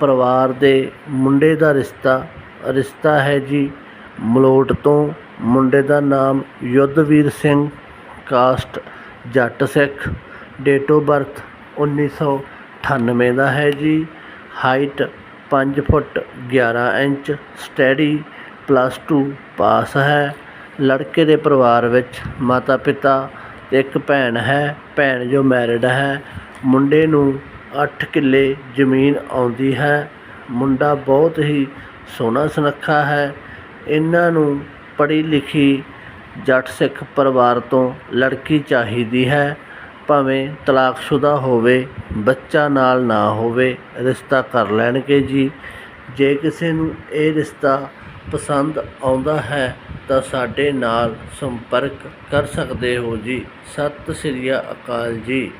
ਪਰਿਵਾਰ ਦੇ ਮੁੰਡੇ ਦਾ ਰਿਸ਼ਤਾ ਰਿਸ਼ਤਾ ਹੈ ਜੀ ਮਲੋਟ ਤੋਂ। ਮੁੰਡੇ ਦਾ ਨਾਮ Yudhveer Singh, caste Jat Sikh. Date of birth 1998 ਦਾ ਹੈ ਜੀ। Height 5 foot 11 inch study plus 2 pass ਹੈ। ਲੜਕੇ ਦੇ ਪਰਿਵਾਰ ਵਿੱਚ ਮਾਤਾ ਪਿਤਾ ਤੇ ਇੱਕ ਭੈਣ ਹੈ। ਭੈਣ ਜੋ ਮੈਰਿਡ ਹੈ। ਮੁੰਡੇ ਨੂੰ ਅੱਠ ਕਿੱਲੇ ਜ਼ਮੀਨ ਆਉਂਦੀ ਹੈ। ਮੁੰਡਾ ਬਹੁਤ ਹੀ ਸੋਹਣਾ ਸੁਨੱਖਾ ਹੈ। ਇਹਨਾਂ ਨੂੰ ਪੜ੍ਹੀ ਲਿਖੀ ਜੱਟ ਸਿੱਖ ਪਰਿਵਾਰ ਤੋਂ ਲੜਕੀ ਚਾਹੀਦੀ ਹੈ। ਭਾਵੇਂ ਤਲਾਕਸ਼ੁਦਾ ਹੋਵੇ, ਬੱਚਾ ਨਾਲ ਨਾ ਹੋਵੇ, ਰਿਸ਼ਤਾ ਕਰ ਲੈਣਗੇ ਜੀ। ਜੇ ਕਿਸੇ ਨੂੰ ਇਹ ਰਿਸ਼ਤਾ ਪਸੰਦ ਆਉਂਦਾ ਹੈ, ਤਾਂ ਸਾਡੇ ਨਾਲ ਸੰਪਰਕ ਕਰ ਸਕਦੇ ਹੋ ਜੀ। ਸਤਿ ਸ੍ਰੀ ਅਕਾਲ ਜੀ।